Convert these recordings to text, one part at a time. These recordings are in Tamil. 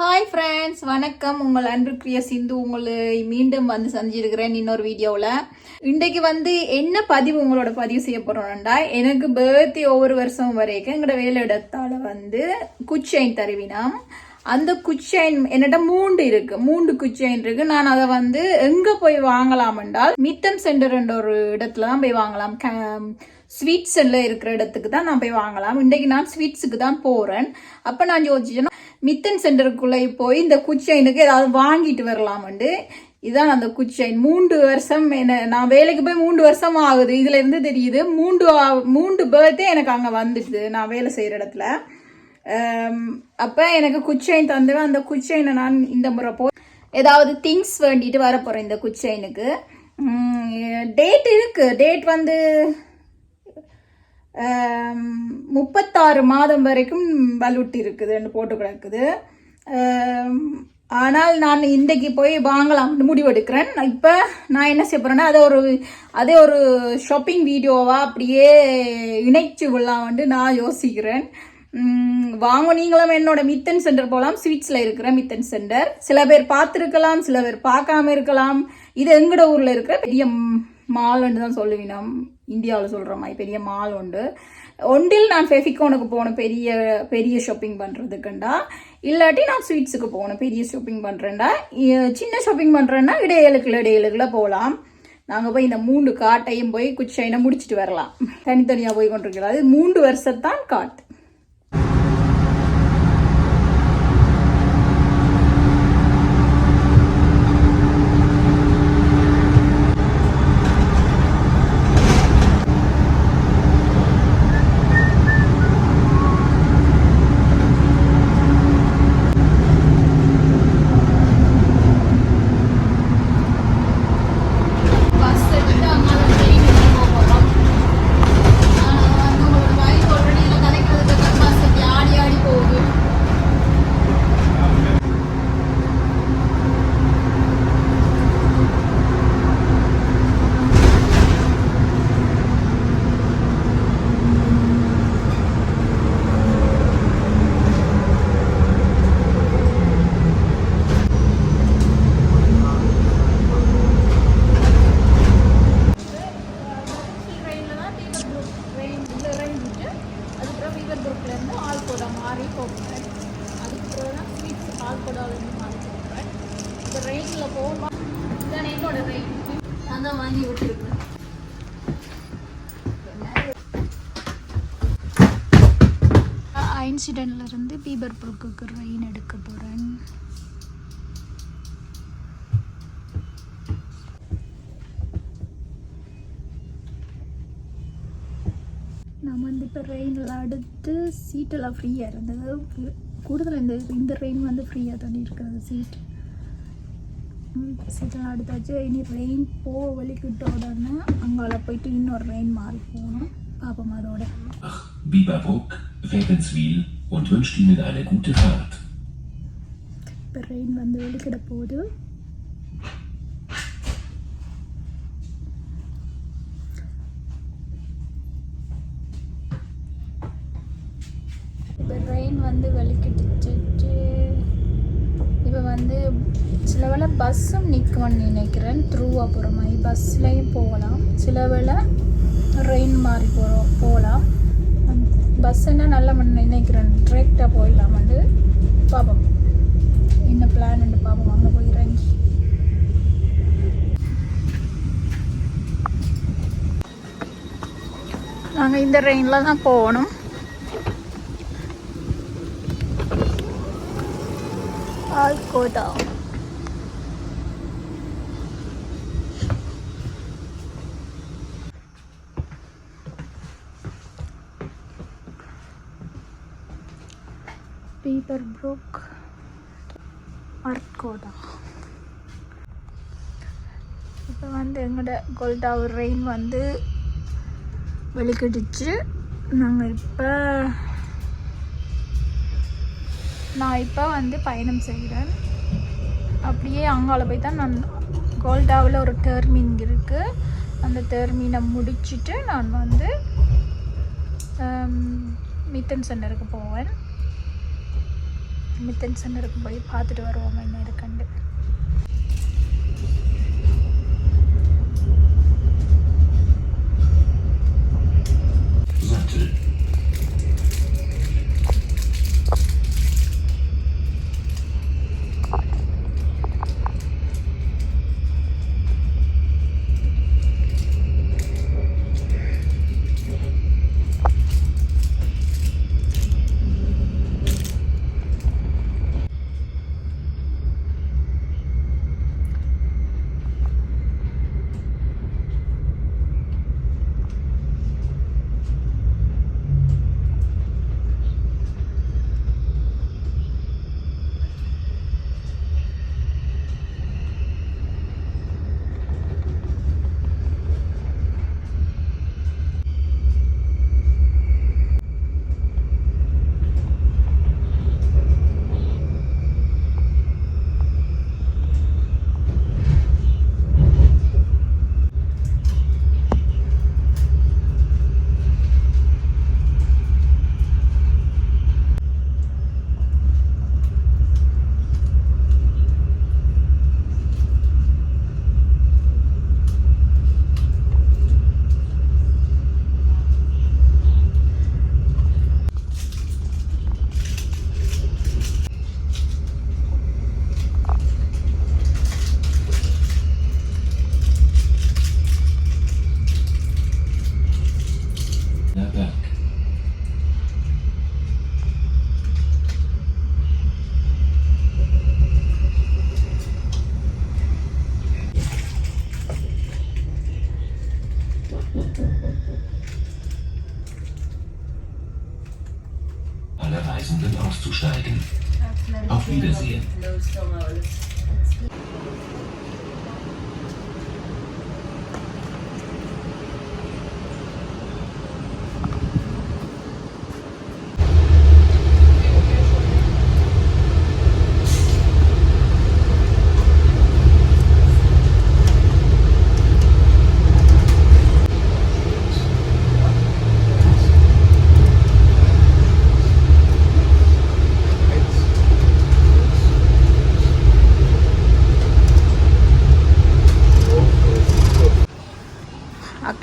ஹாய் ஃப்ரெண்ட்ஸ் வணக்கம். உங்கள் அன்புக்குரிய சிந்து உங்களை மீண்டும் வந்து சந்திச்சிருக்கிறேன் இன்னொரு வீடியோவில் இன்றைக்கு வந்து என்ன பதிவு உங்களோட பதிவு செய்ய போகிறோம்டா எனக்கு பேர்த்டே ஒவ்வொரு வருஷம் வரைக்கும் எங்களோட வேலை வந்து குச்சைன் தருவினாம். அந்த குச்சைன் என்னட்ட மூண்டு இருக்கு. மூண்டு குச்சைன் இருக்கு. நான் அதை வந்து எங்க போய் வாங்கலாம் என்றால் மித்தம் சென்டர் என்ற ஒரு இடத்துல தான் போய் வாங்கலாம். ஸ்வீட் எல்லாம் இருக்கிற இடத்துக்கு தான் நான் போய் வாங்கலாம். இன்றைக்கு நான் ஸ்வீட்ஸுக்கு தான் போகிறேன் அப்போ நான் யோசிச்சேன்னா மித்தன் சென்டருக்குள்ளே போய் இந்த குச்சைனுக்கு ஏதாவது வாங்கிட்டு வரலாமண்டு. இதான் அந்த குச்சைன் மூன்று வருஷம் என்ன நான் வேலைக்கு போய் மூன்று வருஷம் ஆகுது. இதுலேருந்து தெரியுது மூன்று மூன்று பேர்த்தே எனக்கு அங்கே வந்துடுது நான் வேலை செய்கிற இடத்துல. Um, அப்போ எனக்கு குச்சைன் தந்துவேன் அந்த குச்சைனை நான் இந்த முறை போ ஏதாவது திங்ஸ் வேண்டிட்டு வர போகிறேன் இந்த குச்சைனுக்கு டேட் இருக்குது டேட் வந்து முப்பத்தாறு மாதம் வரைக்கும் வலுட்டி இருக்குதுன்னு போட்டு கிடக்குது. ஆனால் நான் இன்றைக்கு போய் வாங்கலாம்னு முடிவெடுக்கிறேன். இப்போ நான் என்ன செய்ய போகிறேன்னா அதை ஒரு அதே ஒரு ஷாப்பிங் வீடியோவாக அப்படியே இணைச்சு விடலாம்னு நான் யோசிக்கிறேன். வாங்க நீங்களும் என்னோட மித்தன் சென்டர் போகலாம் ஸ்வீட்ஸில் இருக்கிற மித்தன் சென்டர் சில பேர் பார்த்துருக்கலாம் சில பேர் பார்க்காம இருக்கலாம். இது எங்கட ஊரில் இருக்கிற பெரிய மால்னு தான் சொல்லுவேன். நாம் இந்தியாவில் சொல்கிற மாதிரி பெரிய மால் உண்டு. ஒன்றில் நான் ஃபெஃபிகோனுக்கு போகணும். பெரிய பெரிய ஷாப்பிங் பண்ணுறதுக்குண்டா இல்லாட்டி நான் ஸ்வீட்ஸுக்கு போகணும். பெரிய ஷாப்பிங் பண்ணுறேன்டா சின்ன ஷாப்பிங் பண்ணுறேன்னா இடையலுக்குள்ள இடையலுக்குள்ள போகலாம். நாங்கள் போய் இந்த மூன்று காட்டையும் போய் குச்சைனை முடிச்சிட்டு வரலாம். தனித்தனியாக போய் கொண்டிருக்கிறது அது மூன்று வருஷத்தான் காட்டு பஸ் எடுத்து அங்கே ட்ரெயின் எடுத்து போகிறோம் வந்து உங்களோட வயசு ஆல்ரெடி இல்லை கதைக்கிறதுக்கு பஸ் ஆடி ஆடி போகுது ட்ரெயினில் தான் வீவர் குரூப் ட்ரெயின் உள்ள இறங்கிட்டு அதுக்கப்புறம் வீவர் குரூப்லேருந்து ஆல்கோடா மாறி போகிறேன் அதுக்கப்புறம் தான் ஸ்வீட்ஸ் ஆல்கோடாவிலேருந்து மாறி போகிறேன் இந்த ட்ரெயினில் போகணும் இதான் என்னோட ட்ரெயின் நான் தான் வாங்கி விட்டுருக்கேன் ஐன்சிடென்ட்ல இருந்து பீபர் புருக்குக்கு ட்ரெயின் எடுக்க போகிறேன் நம்ம வந்து இப்போ ட்ரெயினில் அடுத்து சீட்டெல்லாம் ஃப்ரீயாக இருந்தது. கூடுதல் இந்த இந்த ரெயின் வந்து ஃப்ரீயாக தானே இருக்கிறது சீட் சீட்டெல்லாம் அடுத்தாச்சு. இனி ட்ரெயின் போக வலிக்கிட்ட உடனே அங்கால போயிட்டு இன்னொரு ட்ரெயின் மாறி போகணும். பார்ப்போம் அதோட. Ach, Bieberbruck, Wädenswil und wünscht Ihnen eine gute Fahrt. இப்போ ட்ரெயின் வந்து வெளிக்கிட போகுது. இப்போ ட்ரெயின் வந்து வெளிக்கிட்டுச்சு இப்போ வந்து சில வேளை பஸ்ஸும் நிற்கும்னு நினைக்கிறேன். த்ரூவாக போகிற மாதிரி பஸ்லேயும் போகலாம். சில வேளை ட்ரெயின் மாதிரி போகிறோம் போகலாம். பஸ்ஸுன்னா நல்ல மண் நினைக்கிறேன். டிரெக்டாக போயிடலாம் வந்து. பார்ப்போம் என்ன பிளான் பார்ப்போம் அங்கே போய் இறங்கி. நாங்கள் இந்த ட்ரெயினில் தான் போகணும். ஆல்கோதா பீபர் ப்ரூக் அர்கோதா இப்போ வந்து எங்களோட கோல்டாவர் ரெயின் வந்து வெளிக்கிடுச்சு. நாங்கள் இப்போ நான் இப்போ வந்து பயணம் செய்கிறேன் அப்படியே அங்கால போய் தான் நான் கோல்டாவில் ஒரு டெர்மின் இருக்குது அந்த டெர்மினை முடிச்சுட்டு நான் வந்து மித்தன் சென்டருக்கு போவேன். மித்தன் சென்டருக்கு போய் பார்த்துட்டு வருவோம் என்ன இருக்குண்டு Sattel.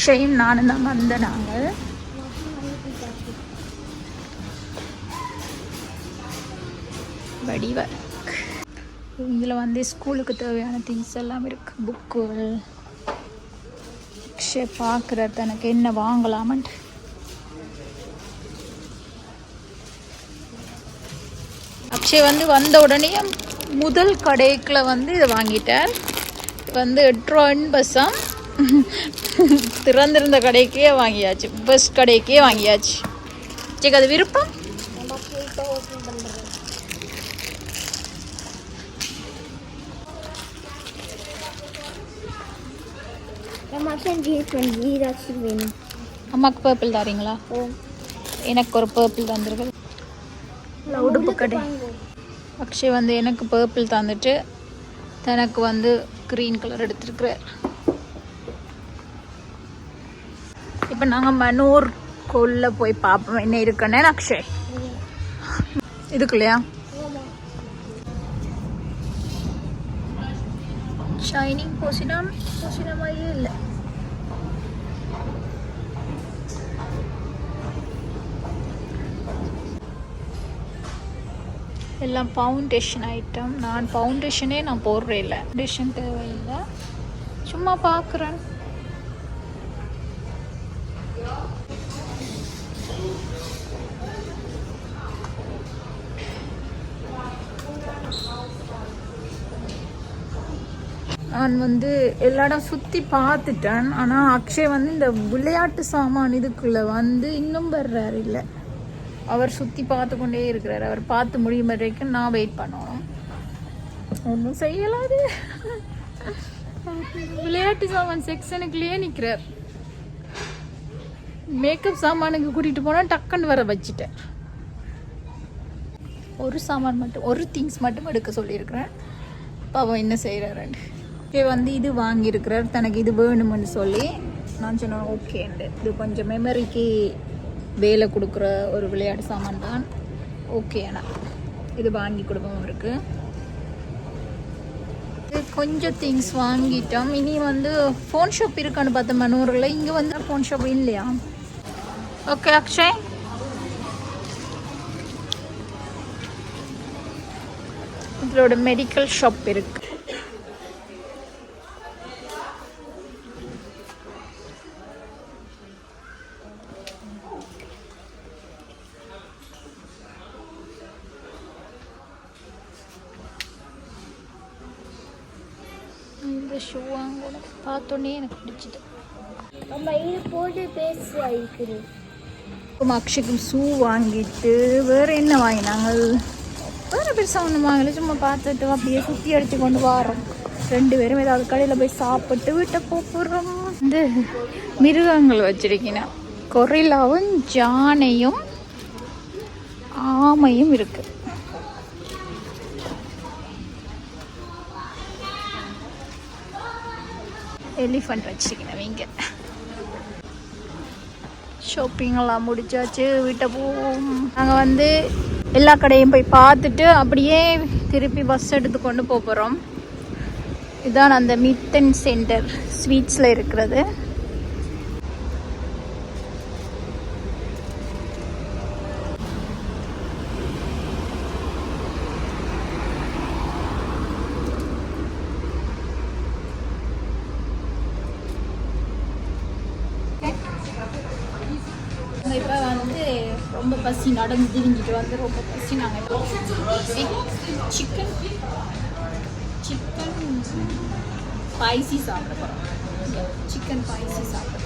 அக்ஷயும் நானும் தான் வந்த நாங்கள். வடிவ இதில் வந்து ஸ்கூலுக்கு தேவையான திங்ஸ் எல்லாம் இருக்கு. புக்குகள். அக்ஷய் பார்க்குற தனக்கு என்ன வாங்கலாமன்ட்டு அக்ஷய் வந்து வந்த உடனே முதல் கடைக்குள்ள வந்து இதை வாங்கிட்டார் வந்து எட்ரோ எண்பசம் திறந்திருந்த கடைக்கே வாங்கியாச்சு. பஸ் கடைக்கே வாங்கியாச்சு. சரி அது விருப்பம்? அம்மாவுக்கு பர்பிள் தாரீங்களா? எனக்கு ஒரு பர்பிள் தந்துருக்கு உடுப்பு கடை. அக்ஷய் வந்து எனக்கு பர்பிள் தந்துட்டு தனக்கு வந்து க்ரீன் கலர் எடுத்துருக்குறார். இப்போ நாங்கள் மனூர் கொல்ல போய் பார்ப்போம் என்ன இருக்குன்னு அக்ஷய்? இதுக்குள்ளையா? ஷைனிங் போசினம் போசின மாதிரியே இல்லை. எல்லாம் ஃபவுண்டேஷன் ஐட்டம் நான் ஃபவுண்டேஷனே நான் போடுறேன் இல்லை. ஃபவுண்டேஷன் தேவையில்லை. சும்மா பார்க்குறேன் நான் வந்து எல்லா இடம் சுற்றி பார்த்துட்டேன். ஆனால் அக்ஷய் வந்து இந்த விளையாட்டு சாமான் இதுக்குள்ளே வந்து இன்னும் வர்றாரு இல்லை. அவர் சுற்றி பார்த்து கொண்டே இருக்கிறார். அவர் பார்த்து முடியும் வரைக்கும் நான் வெயிட் பண்ணணும். ஒன்றும் செய்யலாது. விளையாட்டு சாமான் செக்ஷனுக்குள்ளேயே நிற்கிறார் மேக்கப் சாமானுக்கு கூட்டிகிட்டு போனால் டக்குன்னு வர வச்சுட்டேன். ஒரு சாமான் மட்டும் ஒரு திங்ஸ் மட்டும் எடுக்க சொல்லியிருக்கிறேன். பாவம் என்ன செய்கிறாருன்னு ஓகே வந்து இது வாங்கியிருக்கிறார் தனக்கு இது வேணும்னு சொல்லி. நான் சொன்னேன் ஓகேண்டு இது கொஞ்சம் மெமரிக்கு வேலை கொடுக்குற ஒரு விளையாட்டு சாமான் தான் ஓகே ஆனால் இது வாங்கி கொடுப்போம் அவருக்கு. இது கொஞ்சம் திங்ஸ் வாங்கிட்டோம். இனி வந்து ஃபோன் ஷாப் இருக்கான்னு பார்த்த மனூரில் இங்கே வந்து ஃபோன் ஷாப் இல்லையா? ஓகே அக்ஷய் இதோட மெடிக்கல் ஷாப் இருக்கு இந்த ஷூ வாங்கணும் பார்த்தோன்னே எனக்கு பிடிச்சது. அம்மா இது போட்டு பேசுவா இருக்குது அப்புறம் அக்ஷய்க்கும் ஷூ வாங்கிட்டு வேற என்ன வாங்கினாங்க? வேற பெருசாக ஒன்றும் வாங்கல. சும்மா பார்த்துட்டு அப்படியே சுற்றி அடிச்சு கொண்டு வரோம். ரெண்டு பேரும் ஏதாவது கடையில் போய் சாப்பிட்டு வீட்டை போகிறோம் இந்த மிருகங்கள் வச்சிருக்கீங்க கொரில்லாவும் ஜானையும் ஆமையும் இருக்கு. எலிஃபண்ட் வச்சிருக்கேன் இங்கே. ஷாப்பிங் முடிச்சாச்சு வீட்டை போவோம். நாங்கள் வந்து எல்லா கடையும் போய் பார்த்துட்டு அப்படியே திருப்பி பஸ் எடுத்து கொண்டு போக போகிறோம் இதுதான் அந்த மித்தன் சென்டர் ஸ்வீட்ஸில் இருக்கிறது. இப்போ வந்து ரொம்ப பசி நடந்து திரிஞ்சிட்டு வந்து ரொம்ப பசி. நாங்கள் சிக்கன் சிக்கன் ஸ்பைசி சாப்பிட போகிறோம் சிக்கன் ஸ்பைசி சாப்பிட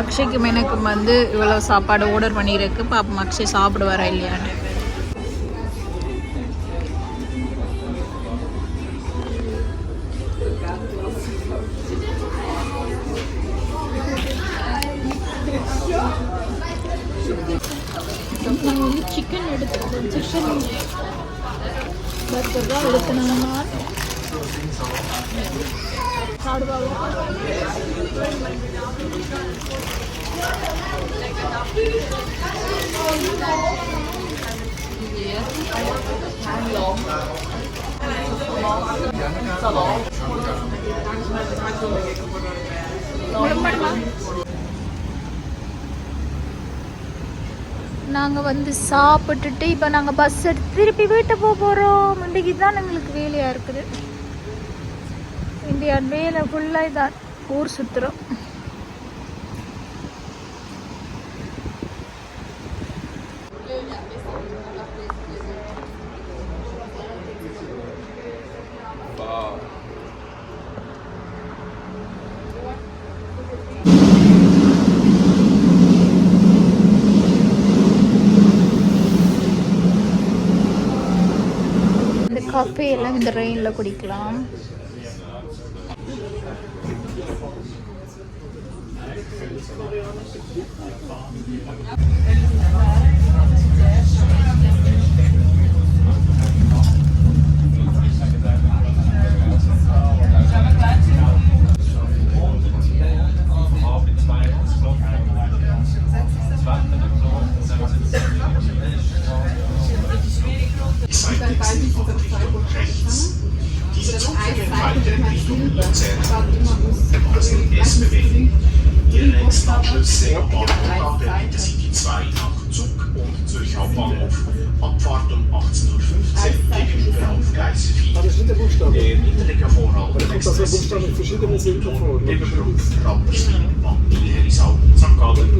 அக்ஷய்க்கும் எனக்கும் வந்து இவ்வளோ சாப்பாடு ஆர்டர் பண்ணியிருக்கு. பாப்போம் அக்ஷய் சாப்பிடுவாரா இல்லையான்னு. சிக்கன் எடுத்துக்கிட்டோம் சிக்கன் நாங்கள் வந்து சாப்பிட்டுட்டு இப்போ நாங்கள் பஸ் எடுத்து திருப்பி வீட்டை போக போகிறோம் இன்றைக்கு தான் எங்களுக்கு வேலையாக இருக்குது. இந்தியா வேலை ஃபுல்லாக இதான் ஊர் சுற்றுறோம் காஃபி எல்லாம் இந்த ரெயினில் குடிக்கலாம்.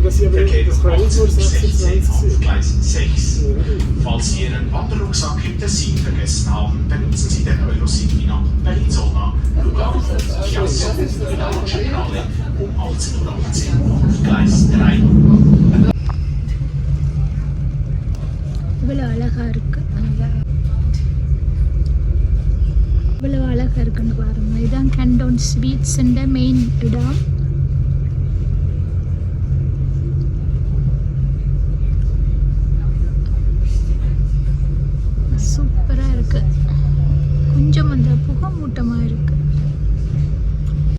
das um wäre jetzt nur 18.16 26 auf Gleis 6. Ja. Falls Sie Ihren Wanderrucksack hinter sich vergessen haben, benutzen Sie den Eurocity nach Berlin-Zona, Lugano, Chiasso und Milano-Centrale um 18.18 Uhr auf Gleis 3. இவ்வளோ அழகா இருக்கு இவ்வளோ அழகா இருக்குன்னு பாருங்க. இதுதான் கண்டோன் ஸ்வீட்ஸுன்ற மெயின் இடம். சூப்பராக இருக்கு. கொஞ்சம் அந்த புகை மூட்டமாக இருக்கு.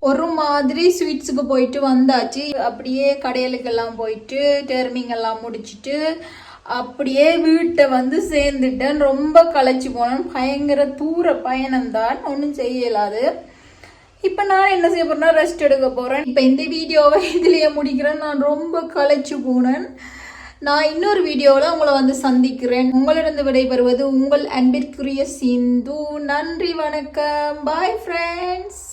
ஒரு மாதிரி ஸ்வீட்ஸுக்கு போயிட்டு வந்தாச்சு. அப்படியே கடையிலுக்கெல்லாம் போயிட்டு டேர்மிங் எல்லாம் முடிச்சுட்டு அப்படியே வீட்டை வந்து சேர்ந்துட்டேன். ரொம்ப களைச்சி போனேன். பயங்கர தூர பயணம்தான் ஒன்றும் செய்யலாது. இப்போ நான் என்ன செய்ய போகிறேன்னா ரெஸ்ட் எடுக்க போகிறேன் இப்போ இந்த வீடியோவை இதுலேயே முடிக்கிறேன். நான் ரொம்ப களைச்சி போனேன். நான் இன்னொரு வீடியோவில் உங்களை வந்து சந்திக்கிறேன். உங்களிடம் விடைபெறுவது உங்கள் அன்பிற்குரிய சிந்து. நன்றி வணக்கம். Bye friends